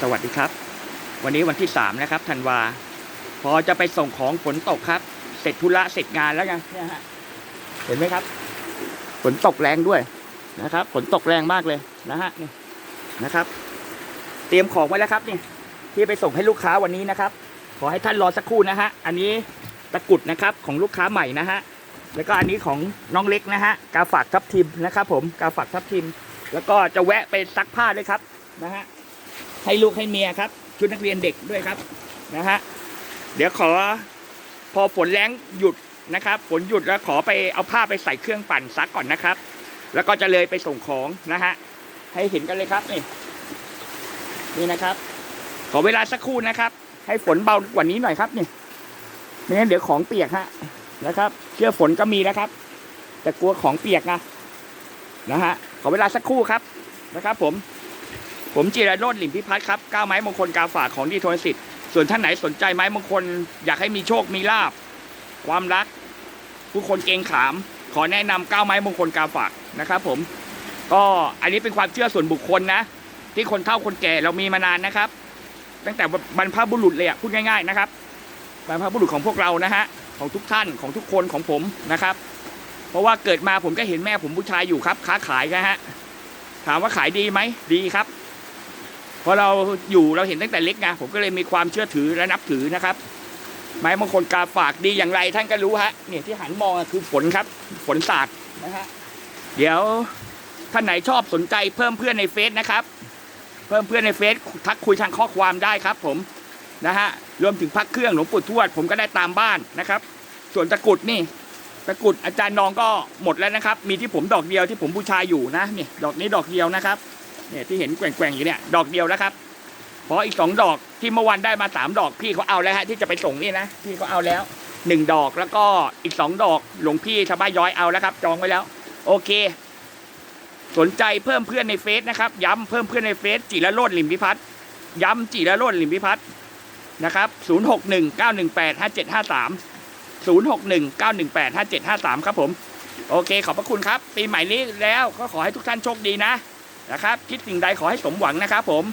สวัสดีครับ วันนี้วันที่สามนะครับธันวา พอจะไปส่งของฝนตกครับ เสร็จธุระเสร็จงานแล้วไงเนี่ยฮะเห็นไหมครับ ฝนตกแรงด้วยนะครับ ฝนตกแรงมากเลยนะฮะนี่นะครับ เตรียมของไว้แล้วครับนี่ที่ไปส่งให้ลูกค้าวันนี้นะครับ ขอให้ท่านรอสักครู่นะฮะอันนี้ตะกุดนะครับของลูกค้าใหม่นะฮะแล้วก็อันนี้ของน้องเล็กนะฮะกาฝากทับทิมนะครับ ผมกาฝากทับทิม แล้วก็จะแวะไปซักผ้าด้วยครับนะฮะ ให้ลูกให้เมียครับ ชุดนักเรียนเด็กด้วยครับนะฮะเดี๋ยวขอพอฝนแรงหยุดนะครับ ฝนหยุดแล้วขอไปเอาผ้าไปใส่เครื่องปั่นซักก่อนนะครับ แล้วก็จะเลยไปส่งของนะฮะให้เห็นกันเลยครับนี่นี่นะครับ ขอเวลาสักครู่นะครับ ให้ฝนเบากว่านี้หน่อยครับนี่ไม่งั้นเดี๋ยวของเปียกฮะนะครับเชื่อฝนก็มีนะครับ แต่กลัวของเปียกนะนะฮะขอเวลาสักครู่ครับนะครับ ผม ผมจิรโรจน์หลิมพิพัฒน์ครับก้าวไม้มงคลกาฝากของดีโทนสิทธิ์ส่วนท่านไหนสนใจไม้มงคล อยากให้มีโชคมีลาบ ความรัก ผู้คนเกงขาม ขอแนะนำก้าวไม้มงคลกาฝากนะครับผมก็อันนี้เป็นความเชื่อส่วนบุคคลนะ ที่คนเฒ่าคนแก่เรามีมานานนะครับ ตั้งแต่บรรพบุรุษเลยอะพูดง่าย ๆนะครับบรรพบุรุษของพวกเรานะฮะของทุกท่านของทุกคนของผมนะครับ เพราะว่าเกิดมาผมก็เห็นแม่ผมบูชายอยู่ครับ ค้าขายนะฮะถามว่าขายดีไหมดีครับ ราะเราอยู่เราเห็นตั้งแต่เล็กไงผมก็เลยมีความเชื่อถือและนับถือนะครับ ไม้มงคลกาฝากดีอย่างไรท่านก็รู้ฮะเนี่ยที่หันมองคือฝนครับ ฝนสาดนะฮะเดี๋ยวท่านไหนชอบสนใจเพิ่มเพื่อนในเฟซนะครับ เพิ่มเพื่อนในเฟซทักคุยทางข้อความได้ครับ ผมนะฮะรวมถึงพักเครื่องหลวงปู่ทวด ผมก็ได้ตามบ้านนะครับ ส่วนตะกุดนี่ตะกุดอาจารย์นองก็หมดแล้วนะครับ มีที่ผมดอกเดียวที่ผมบูชาอยู่นะเนี่ยดอกนี้ดอกเดียวนะครับ เนี่ยที่เห็นแกว่งๆอยู่เนี่ยดอกเดียวนะครับเพราะอีกสองดอกที่เมื่อวันได้มาสามดอกพี่เขาเอาแล้วฮะที่จะไปส่งนี่นะพี่เขาเอาแล้วหนึ่งดอกแล้วก็อีกสองดอกหลวงพี่ชาวบ้านย้อยเอาแล้วครับ จองไว้แล้ว โอเค สนใจเพิ่มเพื่อนในเฟซนะครับ ย้ำเพิ่มเพื่อนในเฟซจิระโรดลิมพิพัฒน์ย้ำจิระโรดลิมพิพัฒน์นะครับศูนย์หกหนึ่งเก้าหนึ่งแปดห้าเจ็ดห้าสามศูนย์หกหนึ่งเก้าหนึ่งแปดห้าเจ็ดห้าสามครับผม โอเค ขอบพระคุณครับ ปีใหม่นี้แล้วก็ขอให้ทุกท่านโชคดีนะ นะครับ คิดสิ่งใดขอให้สมหวังนะครับ ผม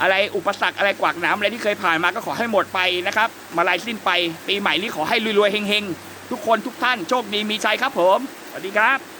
อะไรอุปสรรคอะไรกวากหน้ำอะไรที่เคยผ่านมาก็ขอให้หมดไปนะครับ มาลายสิ้นไปปีใหม่นี้ขอให้รวยๆเฮงๆทุกคนทุกท่านโชคดีมีชัยครับ ผมสวัสดีครับ